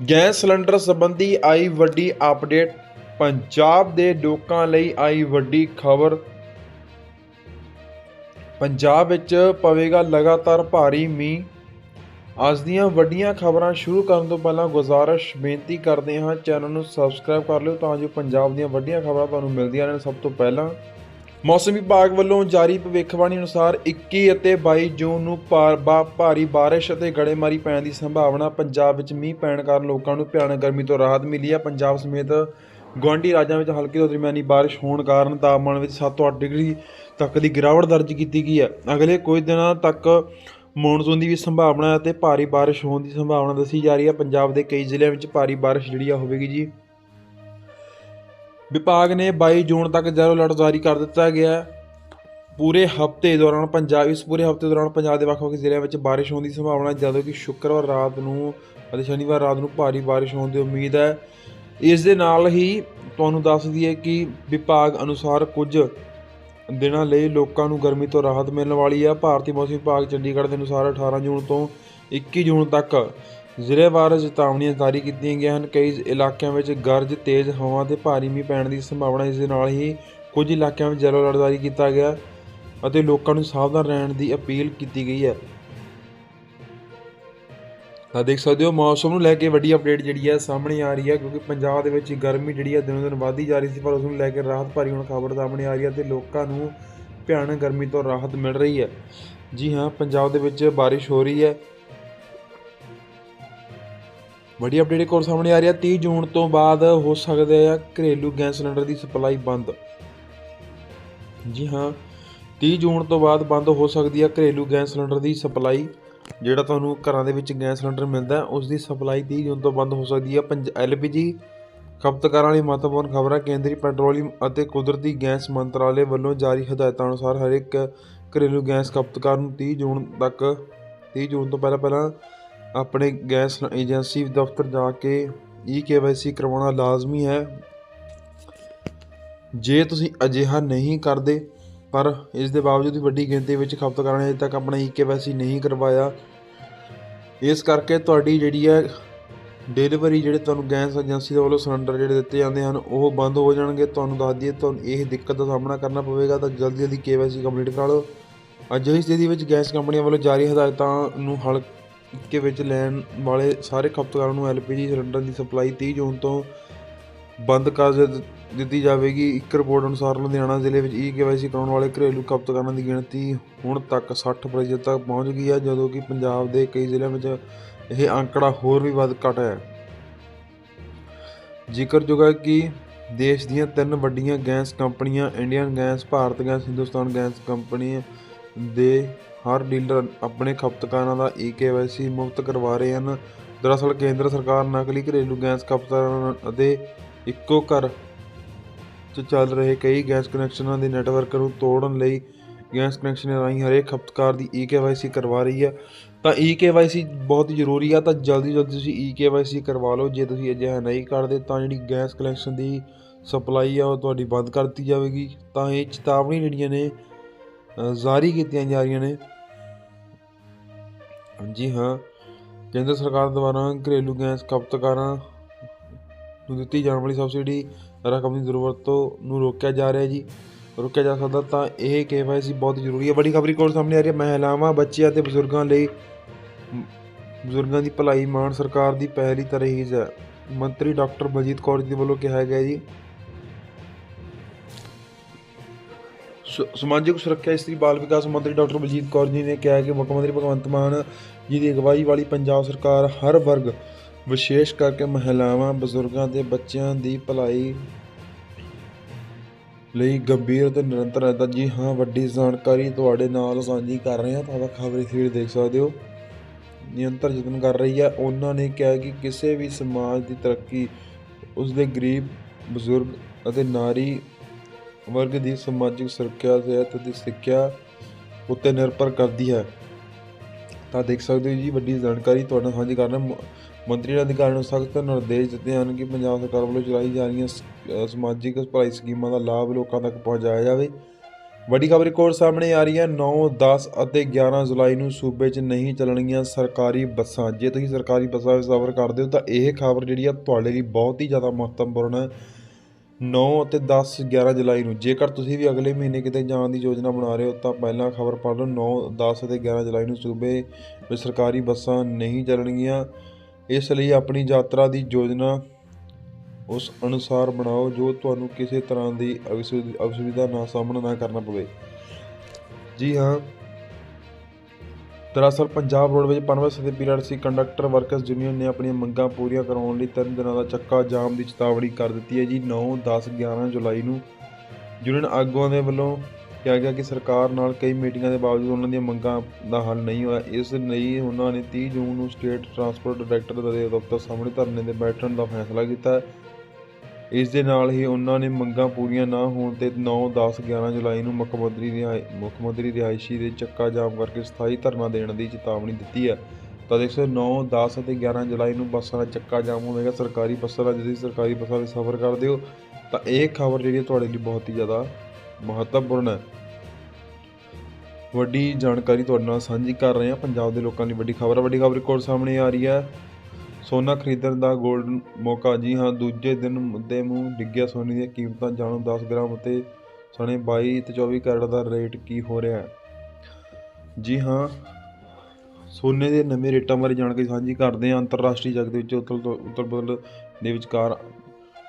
Gas cylinder ਸੰਬੰਧੀ ਆਈ ਵੱਡੀ update. Punjab ਦੇ ਲੋਕਾਂ ਲਈ ਆਈ ਵੱਡੀ ਖਬਰ। ਪੰਜਾਬ ਵਿੱਚ ਪਵੇਗਾ ਲਗਾਤਾਰ ਭਾਰੀ ਮੀਂਹ। ਅੱਜ ਦੀਆਂ ਵੱਡੀਆਂ ਖਬਰਾਂ ਸ਼ੁਰੂ ਕਰਨ ਤੋਂ ਪਹਿਲਾਂ ਗੁਜ਼ਾਰਿਸ਼ ਬੇਨਤੀ ਕਰਦੇ ਹਾਂ, ਚੈਨਲ ਨੂੰ ਸਬਸਕ੍ਰਾਈਬ ਕਰ ਲਿਓ ਤਾਂ ਜੋ ਪੰਜਾਬ ਦੀਆਂ ਵੱਡੀਆਂ ਖਬਰਾਂ ਤੁਹਾਨੂੰ ਮਿਲਦੀਆਂ ਰਹਿਣ। ਸਭ ਤੋਂ ਪਹਿਲਾਂ ਮੌਸਮ ਵਿਭਾਗ ਵੱਲੋਂ ਜਾਰੀ ਭਵਿੱਖਬਾਣੀ ਅਨੁਸਾਰ 21 ਅਤੇ 22 ਜੂਨ ਨੂੰ ਭਾਰ- ਭਾਰੀ ਬਾਰਿਸ਼ ਅਤੇ ਗੜੇਮਾਰੀ ਪੈਣ ਦੀ ਸੰਭਾਵਨਾ, ਪੰਜਾਬ ਵਿੱਚ ਮੀਂਹ ਪੈਣ ਕਾਰਨ ਲੋਕਾਂ ਨੂੰ ਭਿਆਨਕ ਗਰਮੀ ਤੋਂ ਰਾਹਤ ਮਿਲੀ ਹੈ। ਪੰਜਾਬ ਸਮੇਤ ਗੁਆਂਢੀ ਰਾਜਾਂ ਵਿੱਚ ਹਲਕੀ ਤੋਂ ਦਰਮਿਆਨੀ ਬਾਰਿਸ਼ ਹੋਣ ਕਾਰਨ ਤਾਪਮਾਨ ਵਿੱਚ 7 ਤੋਂ 8 ਡਿਗਰੀ ਤੱਕ ਦੀ ਗਿਰਾਵਟ ਦਰਜ ਕੀਤੀ ਗਈ ਹੈ। ਅਗਲੇ ਕੁਝ ਦਿਨਾਂ ਤੱਕ ਮੌਨਸੂਨ ਦੀ ਵੀ ਸੰਭਾਵਨਾ ਹੈ ਅਤੇ ਭਾਰੀ ਬਾਰਿਸ਼ ਹੋਣ ਦੀ ਸੰਭਾਵਨਾ ਦੱਸੀ ਜਾ ਰਹੀ ਹੈ। ਪੰਜਾਬ ਦੇ ਕਈ ਜ਼ਿਲ੍ਹਿਆਂ ਵਿੱਚ ਭਾਰੀ ਬਾਰਿਸ਼ ਜਿਹੜੀ ਆ ਹੋਵੇਗੀ ਜੀ। ਵਿਭਾਗ ਨੇ 22 ਜੂਨ ਤੱਕ ਜੈਲੋ ਅਲਰਟ ਜਾਰੀ ਕਰ ਦਿੱਤਾ ਗਿਆ। ਪੂਰੇ ਹਫ਼ਤੇ ਦੌਰਾਨ ਪੰਜਾਬ ਇਸ ਪੂਰੇ ਹਫ਼ਤੇ ਦੌਰਾਨ ਪੰਜਾਬ ਦੇ ਵੱਖ-ਵੱਖ ਜ਼ਿਲ੍ਹਿਆਂ ਵਿੱਚ ਬਾਰਿਸ਼ ਹੋਣ ਦੀ ਸੰਭਾਵਨਾ ਹੈ, ਜਦੋਂ ਕਿ ਸ਼ੁੱਕਰਵਾਰ ਰਾਤ ਨੂੰ ਅਤੇ ਸ਼ਨੀਵਾਰ ਰਾਤ ਨੂੰ ਭਾਰੀ ਬਾਰਿਸ਼ ਹੋਣ ਦੀ ਉਮੀਦ ਹੈ। ਇਸ ਦੇ ਨਾਲ ਹੀ ਤੁਹਾਨੂੰ ਦੱਸ ਦਈਏ ਕਿ ਵਿਭਾਗ ਅਨੁਸਾਰ ਕੁਝ ਦਿਨਾਂ ਲਈ ਲੋਕਾਂ ਨੂੰ ਗਰਮੀ ਤੋਂ ਰਾਹਤ ਮਿਲਣ ਵਾਲੀ ਹੈ। ਭਾਰਤੀ ਮੌਸਮ ਵਿਭਾਗ ਚੰਡੀਗੜ੍ਹ ਦੇ ਅਨੁਸਾਰ 18 ਜੂਨ ਤੋਂ 21 ਜੂਨ ਤੱਕ ਜ਼ਿਲ੍ਹੇਵਾਰ ਚੇਤਾਵਨੀਆਂ ਜਾਰੀ ਕੀਤੀਆਂ ਗਈਆਂ ਹਨ। ਕਈ ਇਲਾਕਿਆਂ ਵਿੱਚ ਗਰਜ, ਤੇਜ਼ ਹਵਾ ਤੇ ਭਾਰੀ ਮੀਂਹ ਪੈਣ ਦੀ ਸੰਭਾਵਨਾ ਇਸ ਦੇ ਨਾਲ ਹੀ ਕੁਝ ਇਲਾਕਿਆਂ ਵਿੱਚ ਯੈਲੋ ਅਲਰਟ ਜਾਰੀ ਕੀਤਾ ਗਿਆ ਅਤੇ ਲੋਕਾਂ ਨੂੰ ਸਾਵਧਾਨ ਰਹਿਣ ਦੀ ਅਪੀਲ ਕੀਤੀ ਗਈ ਹੈ। ਤਾਂ ਦੇਖ ਸਕਦੇ ਹੋ, ਮੌਸਮ ਨੂੰ ਲੈ ਕੇ ਵੱਡੀ ਅਪਡੇਟ ਜਿਹੜੀ ਹੈ ਸਾਹਮਣੇ ਆ ਰਹੀ ਹੈ ਕਿਉਂਕਿ ਪੰਜਾਬ ਦੇ ਵਿੱਚ ਗਰਮੀ ਜਿਹੜੀ ਹੈ ਦਿਨੋਂ ਦਿਨ ਵਧਦੀ ਜਾ ਰਹੀ ਸੀ, ਪਰ ਉਸ ਨੂੰ ਲੈ ਕੇ ਰਾਹਤ ਭਰੀ ਹੁਣ ਖਬਰ ਸਾਹਮਣੇ ਆ ਰਹੀ ਹੈ ਤੇ ਲੋਕਾਂ ਨੂੰ ਭਿਆਨਕ ਗਰਮੀ ਤੋਂ ਰਾਹਤ ਮਿਲ ਰਹੀ ਹੈ। ਜੀ ਹਾਂ, ਪੰਜਾਬ ਦੇ ਵਿੱਚ ਬਾਰਿਸ਼ ਹੋ ਰਹੀ ਹੈ। ਵੱਡੀ ਅਪਡੇਟ ਇੱਕ ਹੋਰ ਸਾਹਮਣੇ ਆ ਰਹੀ ਹੈ। 30 ਜੂਨ ਤੋਂ ਬਾਅਦ ਹੋ ਸਕਦੇ ਆ ਘਰੇਲੂ ਗੈਸ ਸਿਲੰਡਰ ਦੀ ਸਪਲਾਈ ਬੰਦ। ਜੀ ਹਾਂ 30 ਜੂਨ ਤੋਂ ਬਾਅਦ ਬੰਦ ਹੋ ਸਕਦੀ ਹੈ ਘਰੇਲੂ ਗੈਸ ਸਿਲੰਡਰ ਦੀ ਸਪਲਾਈ। ਜਿਹੜਾ ਤੁਹਾਨੂੰ ਘਰਾਂ ਦੇ ਵਿੱਚ ਗੈਸ ਸਿਲੰਡਰ ਮਿਲਦਾ, ਉਸ ਦੀ ਸਪਲਾਈ 30 ਜੂਨ ਤੋਂ ਬੰਦ ਹੋ ਸਕਦੀ ਹੈ ਪੰਜ ਐਲਪੀਜੀ, ਖਪਤਕਾਰਾਂ ਲਈ ਮਹੱਤਵਪੂਰਨ ਖਬਰ ਹੈ ਕੇਂਦਰੀ ਪੈਟਰੋਲੀਅਮ ਅਤੇ ਕੁਦਰਤੀ ਗੈਸ ਮੰਤਰਾਲੇ ਵੱਲੋਂ ਜਾਰੀ ਹਦਾਇਤਾਂ ਅਨੁਸਾਰ ਹਰ ਇੱਕ ਘਰੇਲੂ ਗੈਸ ਖਪਤਕਾਰ ਨੂੰ 30 ਜੂਨ ਤੱਕ 30 ਜੂਨ ਤੋਂ ਪਹਿਲਾਂ ਪਹਿਲਾਂ ਆਪਣੇ ਗੈਸ ਏਜੰਸੀ ਦਫ਼ਤਰ ਜਾ ਕੇ ਈ ਕੇਵਾਈਸੀ ਕਰਵਾਉਣਾ ਲਾਜ਼ਮੀ ਹੈ। ਜੇ ਤੁਸੀਂ ਅਜਿਹਾ ਨਹੀਂ ਕਰਦੇ, ਪਰ ਇਸ ਦੇ ਬਾਵਜੂਦ ਵੀ ਵੱਡੀ ਗਿਣਤੀ ਵਿੱਚ ਖਪਤਕਾਰਾਂ ਨੇ ਅਜੇ ਤੱਕ ਆਪਣਾ ਈ ਕੇਵਾਈਸੀ ਨਹੀਂ ਕਰਵਾਇਆ, ਇਸ ਕਰਕੇ ਤੁਹਾਡੀ ਜਿਹੜੀ ਹੈ ਡਿਲੀਵਰੀ ਜਿਹੜੇ ਤੁਹਾਨੂੰ ਗੈਸ ਏਜੰਸੀ ਦੇ ਵੱਲੋਂ ਸਿਲੰਡਰ ਜਿਹੜੇ ਦਿੱਤੇ ਜਾਂਦੇ ਹਨ, ਉਹ ਬੰਦ ਹੋ ਜਾਣਗੇ। ਤੁਹਾਨੂੰ ਦੱਸ ਦਈਏ, ਤੁਹਾਨੂੰ ਇਹ ਦਿੱਕਤ ਦਾ ਸਾਹਮਣਾ ਕਰਨਾ ਪਵੇਗਾ, ਤਾਂ ਜਲਦੀ ਜਲਦੀ ਕੇਵਾਈਸੀ ਕੰਪਲੀਟ ਕਰਾ ਲਓ। ਅਜਿਹੀ ਸਥਿਤੀ ਵਿੱਚ ਗੈਸ ਕੰਪਨੀਆਂ ਵੱਲੋਂ ਜਾਰੀ ਹਦਾਇਤਾਂ ਨੂੰ ਹਲਕੇ ਵਿੱਚ ਲੈਣ ਵਾਲੇ ਸਾਰੇ ਖਪਤਕਾਰਾਂ ਨੂੰ ਐਲਪੀਜੀ ਸਿਲੰਡਰ ਦੀ ਸਪਲਾਈ 30 ਜੂਨ ਤੋਂ ਬੰਦ ਕਰ ਦਿੱਤੀ ਜਾਵੇਗੀ। ਇੱਕ ਰਿਪੋਰਟ ਅਨੁਸਾਰ ਲੁਧਿਆਣਾ ਜ਼ਿਲ੍ਹੇ ਵਿੱਚ ਈ ਕੇਵਾਈਸੀ ਕਰਾਉਣ ਵਾਲੇ ਘਰੇਲੂ ਖਪਤਕਾਰਾਂ ਦੀ ਗਿਣਤੀ ਹੁਣ ਤੱਕ 60% ਤੱਕ ਪਹੁੰਚ ਗਈ ਹੈ, ਜਦੋਂ ਕਿ ਪੰਜਾਬ ਦੇ ਕਈ ਜ਼ਿਲ੍ਹਿਆਂ ਵਿੱਚ ਇਹ ਅੰਕੜਾ ਹੋਰ ਵੀ ਵੱਧ ਘਟ ਹੈ। ਜ਼ਿਕਰਯੋਗ ਹੈ ਕਿ ਦੇਸ਼ ਦੀਆਂ ਤਿੰਨ ਵੱਡੀਆਂ ਗੈਸ ਕੰਪਨੀਆਂ, Indian gas, Bharat gas, Hindustan gas company ਦੇ ਹਰ ਡੀਲਰ ਆਪਣੇ ਖਪਤਕਾਰਾਂ ਦਾ ਈ ਕੇਵਾਈਸੀ ਮੁਫਤ ਕਰਵਾ ਰਹੇ ਹਨ। ਦਰਅਸਲ ਕੇਂਦਰ ਸਰਕਾਰ ਨਕਲੀ ਘਰੇਲੂ ਗੈਸ ਖਪਤਕਾਰਾਂ ਅਤੇ ਇੱਕੋ ਘਰ 'ਚ ਚੱਲ ਰਹੇ ਕਈ ਗੈਸ ਕਨੈਕਸ਼ਨਾਂ ਦੇ ਨੈਟਵਰਕ ਨੂੰ ਤੋੜਨ ਲਈ ਗੈਸ ਕਨੈਕਸ਼ਨ ਰਾਹੀਂ ਹਰੇਕ ਖਪਤਕਾਰ ਦੀ ਈ ਕੇਵਾਈਸੀ ਕਰਵਾ ਰਹੀ ਹੈ। ਤਾਂ ਈ ਕੇਵਾਈਸੀ ਬਹੁਤ ਜ਼ਰੂਰੀ ਆ, ਤਾਂ ਜਲਦੀ ਜਲਦੀ ਤੁਸੀਂ ਈ ਕੇਵਾਈਸੀ ਕਰਵਾ ਲਓ। ਜੇ ਤੁਸੀਂ ਅਜਿਹਾ ਨਹੀਂ ਕਰਦੇ ਤਾਂ ਜਿਹੜੀ ਗੈਸ ਕਨੈਕਸ਼ਨ ਦੀ ਸਪਲਾਈ ਆ, ਉਹ ਤੁਹਾਡੀ ਬੰਦ ਕਰ ਦਿੱਤੀ ਜਾਵੇਗੀ। ਤਾਂ ਇਹ ਚੇਤਾਵਨੀ ਜਿਹੜੀਆਂ ਨੇ ਜਾਰੀ ਕੀਤੀਆਂ ਜਾ ਰਹੀਆਂ ਨੇ। ਜੀ ਹਾਂ। ਕੇਂਦਰ ਸਰਕਾਰ ਦੁਆਰਾ ਘਰੇਲੂ ਗੈਸ ਖਪਤਕਾਰਾਂ ਨੂੰ ਦਿੱਤੀ ਜਾਣ ਵਾਲੀ ਸਬਸਿਡੀ ਰਕਮ ਦੀ ਜ਼ਰੂਰਤੋਂ ਨੂੰ ਰੋਕਿਆ ਜਾ ਰਿਹਾ ਜੀ। ਰੋਕਿਆ ਜਾ ਸਕਦਾ ਤਾਂ ਇਹ ਕੇਵਾਈਸੀ ਬਹੁਤ ਜ਼ਰੂਰੀ ਹੈ। ਬੜੀ ਖਬਰੀ ਕੋਲ ਸਾਹਮਣੇ ਆ ਰਹੀ ਹੈ। ਮਹਿਲਾਵਾਂ, ਬੱਚਿਆਂ ਅਤੇ ਬਜ਼ੁਰਗਾਂ ਲਈ ਬਜ਼ੁਰਗਾਂ ਦੀ ਭਲਾਈ ਮਾਨ ਸਰਕਾਰ ਦੀ ਪਹਿਲੀ ਤਰਜੀਹ ਹੈ। ਮੰਤਰੀ ਡਾਕਟਰ ਬਲਜੀਤ ਕੌਰ ਜੀ ਦੇ ਵੱਲੋਂ ਕਿਹਾ ਗਿਆ ਜੀ। ਸਮਾਜਿਕ ਸੁਰੱਖਿਆ, ਇਸਤਰੀ ਬਾਲ ਵਿਕਾਸ ਮੰਤਰੀ ਡਾਕਟਰ ਬਲਜੀਤ ਕੌਰ ਜੀ ਨੇ ਕਿਹਾ ਕਿ ਮੁੱਖ ਮੰਤਰੀ ਭਗਵੰਤ ਮਾਨ ਜਿਹਦੀ ਅਗਵਾਈ ਵਾਲੀ ਪੰਜਾਬ ਸਰਕਾਰ ਹਰ ਵਰਗ, ਵਿਸ਼ੇਸ਼ ਕਰਕੇ ਮਹਿਲਾਵਾਂ, ਬਜ਼ੁਰਗਾਂ ਤੇ ਬੱਚਿਆਂ ਦੀ ਭਲਾਈ ਲਈ ਗੰਭੀਰ ਤੇ ਨਿਰੰਤਰ ਹੈ ਜੀ ਹਾਂ, ਵੱਡੀ ਜਾਣਕਾਰੀ ਤੁਹਾਡੇ ਨਾਲ ਸਾਂਝੀ ਕਰ ਰਹੇ ਹਾਂ। ਤਾਂ ਖਬਰੀ ਫੀਡ ਦੇਖ ਸਕਦੇ ਹੋ। ਨਿਯੰਤਰ ਯਤਨ ਕਰ ਰਹੀ ਹੈ, ਉਹਨਾਂ ਨੇ ਕਿਹਾ ਕਿ ਕਿਸੇ ਵੀ ਸਮਾਜ ਦੀ ਤਰੱਕੀ ਉਸ ਦੇ ਗਰੀਬ, ਬਜ਼ੁਰਗ ਅਤੇ ਨਾਰੀ ਵਰਗ ਦੀ ਸਮਾਜਿਕ ਸੁਰੱਖਿਆ, ਸਿਹਤ ਅਤੇ ਸਿੱਖਿਆ ਉੱਤੇ ਨਿਰਭਰ ਕਰਦੀ ਹੈ। ਤਾਂ ਦੇਖ ਸਕਦੇ ਹੋ ਜੀ, ਵੱਡੀ ਜਾਣਕਾਰੀ ਤੁਹਾਡੇ ਨਾਲ ਸਾਂਝੀ ਕਰ ਰਹੇ ਮੰਤਰੀ ਨੇ ਅਧਿਕਾਰੀਆਂ ਨੂੰ ਸਖਤ ਨਿਰਦੇਸ਼ ਦਿੱਤੇ ਹਨ ਕਿ ਪੰਜਾਬ ਸਰਕਾਰ ਵੱਲੋਂ ਚਲਾਈ ਜਾ ਰਹੀਆਂ ਸ- ਸਮਾਜਿਕ ਭਲਾਈ ਸਕੀਮਾਂ ਦਾ ਲਾਭ ਲੋਕਾਂ ਤੱਕ ਪਹੁੰਚਾਇਆ ਜਾਵੇ। ਵੱਡੀ ਖਬਰ ਇੱਕ ਹੋਰ ਸਾਹਮਣੇ ਆ ਰਹੀ ਹੈ 9 10 ਅਤੇ 11 ਜੁਲਾਈ ਨੂੰ ਸੂਬੇ 'ਚ ਨਹੀਂ ਚੱਲਣਗੀਆਂ ਸਰਕਾਰੀ ਬੱਸਾਂ। ਜੇ ਤੁਸੀਂ ਸਰਕਾਰੀ ਬੱਸਾਂ ਵਿੱਚ ਸਫ਼ਰ ਕਰਦੇ ਹੋ ਤਾਂ ਇਹ ਖਬਰ ਜਿਹੜੀ ਆ ਤੁਹਾਡੇ ਲਈ ਬਹੁਤ ਹੀ ਜ਼ਿਆਦਾ ਮਹੱਤਵਪੂਰਨ ਹੈ 9 ਅਤੇ 10 11 ਜੁਲਾਈ ਨੂੰ। ਜੇਕਰ ਤੁਸੀਂ ਵੀ ਅਗਲੇ ਮਹੀਨੇ ਕਿਤੇ ਜਾਣ ਦੀ ਯੋਜਨਾ ਬਣਾ ਰਹੇ ਹੋ, ਤਾਂ ਪਹਿਲਾਂ ਖਬਰ ਪੜ੍ਹ ਲਓ। 9 10 ਅਤੇ 11 ਜੁਲਾਈ ਨੂੰ ਸੂਬੇ ਵਿੱਚ ਸਰਕਾਰੀ ਬੱਸਾਂ ਨਹੀਂ ਚੱਲਣਗੀਆਂ। ਇਸ ਲਈ ਆਪਣੀ ਯਾਤਰਾ ਦੀ ਯੋਜਨਾ ਉਸ ਅਨੁਸਾਰ ਬਣਾਓ, ਜੋ ਤੁਹਾਨੂੰ ਕਿਸੇ ਤਰ੍ਹਾਂ ਦੀ ਅਸੁਵਿ- ਅਸੁਵਿਧਾ ਨਾ ਸਾਹਮਣਾ ਨਾ ਕਰਨਾ ਪਵੇ। ਜੀ ਹਾਂ ਦਰਅਸਲ ਪੰਜਾਬ ਰੋਡਵੇਜ਼ ਪਨਬਸ ਅਤੇ ਪੀਆਰਟੀਸੀ ਕੰਡਕਟਰ ਵਰਕਰਸ ਯੂਨੀਅਨ ਨੇ ਆਪਣੀਆਂ ਮੰਗਾਂ ਪੂਰੀਆਂ ਕਰਵਾਉਣ ਲਈ ਤਿੰਨ ਦਿਨਾਂ ਦਾ ਚੱਕਾ ਜਾਮ ਦੀ ਚੇਤਾਵਨੀ ਕਰ ਦਿੱਤੀ ਹੈ ਜੀ। 9 10 11 ਜੁਲਾਈ ਨੂੰ ਯੂਨੀਅਨ ਆਗੂਆਂ ਦੇ ਵੱਲੋਂ ਕਿਹਾ ਗਿਆ ਕਿ ਸਰਕਾਰ ਨਾਲ ਕਈ ਮੀਟਿੰਗਾਂ ਦੇ ਬਾਵਜੂਦ ਉਹਨਾਂ ਦੀਆਂ ਮੰਗਾਂ ਦਾ ਹੱਲ ਨਹੀਂ ਹੋਇਆ। ਇਸ ਲਈ ਉਹਨਾਂ ਨੇ 30 ਜੂਨ ਨੂੰ ਸਟੇਟ ਟਰਾਂਸਪੋਰਟ ਡਾਇਰੈਕਟਰ ਦੇ ਦਫ਼ਤਰ ਸਾਹਮਣੇ ਧਰਨੇ ਤੇ ਬੈਠਣ ਦਾ ਫੈਸਲਾ ਕੀਤਾ। ਇਸ ਦੇ ਨਾਲ ਹੀ ਉਹਨਾਂ ਨੇ ਮੰਗਾਂ ਪੂਰੀਆਂ ਨਾ ਹੋਣ ਤੇ 9 10 11 ਜੁਲਾਈ ਨੂੰ ਮੁੱਖ ਮੰਤਰੀ ਰਿਹਾਇ ਮੁੱਖ ਮੰਤਰੀ ਰਿਹਾਇਸ਼ੀ ਦੇ ਚੱਕਾ ਜਾਮ ਕਰਕੇ ਸਥਾਈ ਧਰਨਾ ਦੇਣ ਦੀ ਚੇਤਾਵਨੀ ਦਿੱਤੀ ਹੈ। ਤਾਂ ਦੇਖ ਸਕਦੇ ਹੋ 9 10 ਅਤੇ 11 ਜੁਲਾਈ ਨੂੰ ਬੱਸਾਂ ਦਾ ਚੱਕਾ ਜਾਮ ਹੋਵੇਗਾ। ਸਰਕਾਰੀ ਬੱਸਾਂ ਦਾ ਜੇ ਤੁਸੀਂ ਸਰਕਾਰੀ ਬੱਸਾਂ ਵਿੱਚ ਸਫ਼ਰ ਕਰਦੇ ਹੋ, ਤਾਂ ਇਹ ਖਬਰ ਜਿਹੜੀ ਤੁਹਾਡੇ ਲਈ ਬਹੁਤ ਹੀ ਜ਼ਿਆਦਾ ਮਹੱਤਵਪੂਰਨ ਹੈ। ਵੱਡੀ ਜਾਣਕਾਰੀ ਤੁਹਾਡੇ ਨਾਲ ਸਾਂਝੀ ਕਰ ਰਹੇ ਹਾਂ। ਪੰਜਾਬ ਦੇ ਲੋਕਾਂ ਲਈ ਵੱਡੀ ਖਬਰ ਹੈ। ਵੱਡੀ ਖਬਰ ਕੋਲ ਸਾਹਮਣੇ ਆ ਰਹੀ ਹੈ। ਸੋਨਾ ਖਰੀਦਣ ਦਾ ਗੋਲਡਨ ਮੌਕਾ। ਜੀ ਹਾਂ, ਦੂਜੇ ਦਿਨ ਮੁੱਦੇ ਮੂੰਹ ਡਿੱਗਿਆ ਸੋਨੇ ਦੀਆਂ ਕੀਮਤਾਂ ਜਾਣੋ। 10 ਗ੍ਰਾਮ ਅਤੇ ਸਣੇ 22 ਤੇ 24 ਕੈਰਟ ਦਾ ਰੇਟ ਕੀ ਹੋ ਰਿਹਾ ਹੈ? ਜੀ ਹਾਂ, ਸੋਨੇ ਦੇ ਨਵੇਂ ਰੇਟਾਂ ਬਾਰੇ ਜਾਣਕਾਰੀ ਸਾਂਝੀ ਕਰਦੇ ਹਾਂ। ਅੰਤਰਰਾਸ਼ਟਰੀ ਜਗਤ ਵਿੱਚ ਉਤਲ ਤੋਂ ਉਤਲ ਪੁਤਲ ਦੇ ਵਿਚਕਾਰ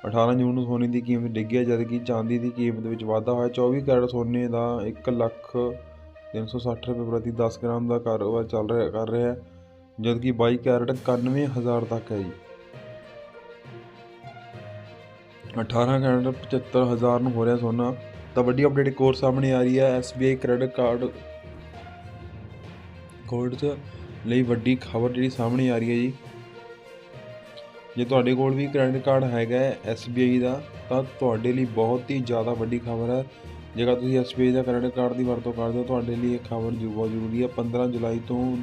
18 ਜੂਨ ਨੂੰ ਸੋਨੇ ਦੀ ਕੀਮਤ ਡਿੱਗੀ ਜਦਕਿ ਚਾਂਦੀ ਦੀ ਕੀਮਤ ਵਿੱਚ ਵਾਧਾ ਹੋਇਆ। 24 ਕੈਰਟ ਸੋਨੇ ਦਾ 1 ਲੱਖ 360 ਰੁਪਏ ਪ੍ਰਤੀ 10 ਗ੍ਰਾਮ ਦਾ ਕਾਰੋਬਾਰ ਚੱਲ ਰਿਹਾ, ਕਰ ਰਿਹਾ ਹੈ। ਜਦਕਿ 22 ਕੈਰਟ 91000 ਤੱਕ ਹੈ ਜੀ। 18 ਕੈਰਟ 75000 ਨੂੰ ਹੋ ਰਿਹਾ ਸੋਨਾ। ਤਾਂ ਵੱਡੀ ਅਪਡੇਟ ਇੱਕ ਹੋਰ ਸਾਹਮਣੇ ਆ ਰਹੀ ਹੈ SBI ਕ੍ਰੈਡਿਟ ਕਾਰਡ ਕੋਡ ਲਈ ਵੱਡੀ ਖਬਰ ਜਿਹੜੀ ਸਾਹਮਣੇ ਆ ਰਹੀ ਹੈ ਜੀ। ਜੇ ਤੁਹਾਡੇ ਕੋਲ ਵੀ ਕ੍ਰੈਡਿਟ ਕਾਰਡ ਹੈਗਾ ਹੈ SBI ਦਾ, ਤਾਂ ਤੁਹਾਡੇ ਲਈ ਬਹੁਤ ਹੀ ਜ਼ਿਆਦਾ ਵੱਡੀ ਖਬਰ ਹੈ। ਜੇਕਰ ਤੁਸੀਂ SBI ਦਾ ਕ੍ਰੈਡਿਟ ਕਾਰਡ ਦੀ ਵਰਤੋਂ ਕਰਦੇ ਹੋ, ਤੁਹਾਡੇ ਲਈ ਇਹ ਖਬਰ ਜੋ ਬਹੁਤ ਜ਼ਰੂਰੀ ਹੈ। 15 ਜੁਲਾਈ ਤੋਂ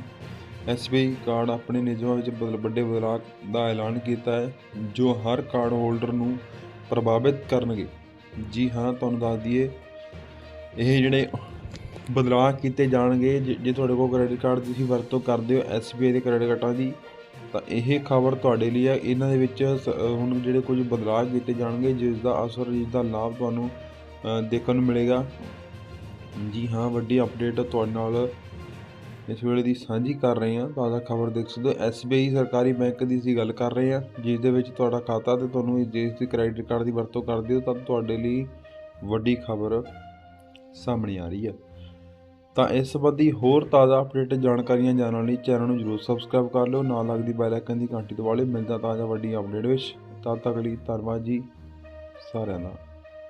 SBI ਕਾਰਡ ਆਪਣੇ ਨਿਯਮਾਂ ਵਿੱਚ ਬਦਲ, ਵੱਡੇ ਬਦਲਾਅ ਦਾ ਐਲਾਨ ਕੀਤਾ ਹੈ, ਜੋ ਹਰ ਕਾਰਡ ਹੋਲਡਰ ਨੂੰ ਪ੍ਰਭਾਵਿਤ ਕਰਨਗੇ। ਜੀ ਹਾਂ, ਤੁਹਾਨੂੰ ਦੱਸ ਦਈਏ, ਇਹ ਜਿਹੜੇ ਬਦਲਾਅ ਕੀਤੇ ਜਾਣਗੇ, ਜੇ ਜੇ ਤੁਹਾਡੇ ਕੋਲ ਕ੍ਰੈਡਿਟ ਕਾਰਡ ਤੁਸੀਂ ਵਰਤੋਂ ਕਰਦੇ ਹੋ SBI ਦੇ ਕ੍ਰੈਡਿਟ ਕਾਰਡਾਂ ਦੀ, ਤਾਂ ਇਹ ਖਬਰ ਤੁਹਾਡੇ ਲਈ ਹੈ ਇਹਨਾਂ ਦੇ ਵਿੱਚ ਸ- ਹੁਣ ਜਿਹੜੇ ਕੁਝ ਬਦਲਾਅ ਕੀਤੇ ਜਾਣਗੇ, ਜਿਸ ਦਾ ਅਸਰ, ਜਿਸ ਦਾ ਲਾਭ ਤੁਹਾਨੂੰ ਦੇਖਣ ਨੂੰ ਮਿਲੇਗਾ। ਜੀ ਹਾਂ, ਵੱਡੀ ਅਪਡੇਟ ਤੁਹਾਡੇ ਨਾਲ ਇਸ ਵੇਲੇ ਦੀ ਸਾਂਝੀ ਕਰ ਰਹੇ ਹਾਂ ਤਾਜ਼ਾ ਖਬਰ ਦੇਖ ਸਕਦੇ ਹੋ। SBI ਸਰਕਾਰੀ ਬੈਂਕ ਦੀ ਅਸੀਂ ਗੱਲ ਕਰ ਰਹੇ ਹਾਂ, ਜਿਸ ਦੇ ਵਿੱਚ ਤੁਹਾਡਾ ਖਾਤਾ ਤੇ ਤੁਹਾਨੂੰ ਇਸ ਦੇਸ਼ ਦੇ ਕ੍ਰੈਡਿਟ ਕਾਰਡ ਦੀ ਵਰਤੋਂ ਕਰਦੇ ਹੋ ਤਾਂ ਤੁਹਾਡੇ ਲਈ ਵੱਡੀ ਖਬਰ ਸਾਹਮਣੇ ਆ ਰਹੀ ਹੈ। ਤਾਂ ਇਸ ਸੰਬੰਧੀ ਹੋਰ ਤਾਜ਼ਾ ਅਪਡੇਟ ਜਾਣਕਾਰੀਆਂ ਜਾਣਨ ਲਈ ਚੈਨਲ ਨੂੰ ਜਰੂਰ ਸਬਸਕ੍ਰਾਈਬ ਕਰ ਲਿਓ। ਨਾਲ ਲੱਗਦੀ ਬੈਲ ਆਈਕਨ ਦੀ ਘੰਟੀ ਦਬਾ ਲਿਓ। ਮਿਲਦਾ ਤਾਜ਼ਾ ਵੱਡੀ ਅਪਡੇਟ ਵਿੱਚ। ਤਦ ਤੱਕ ਲਈ ਧੰਨਵਾਦ ਜੀ ਸਾਰਿਆਂ ਦਾ।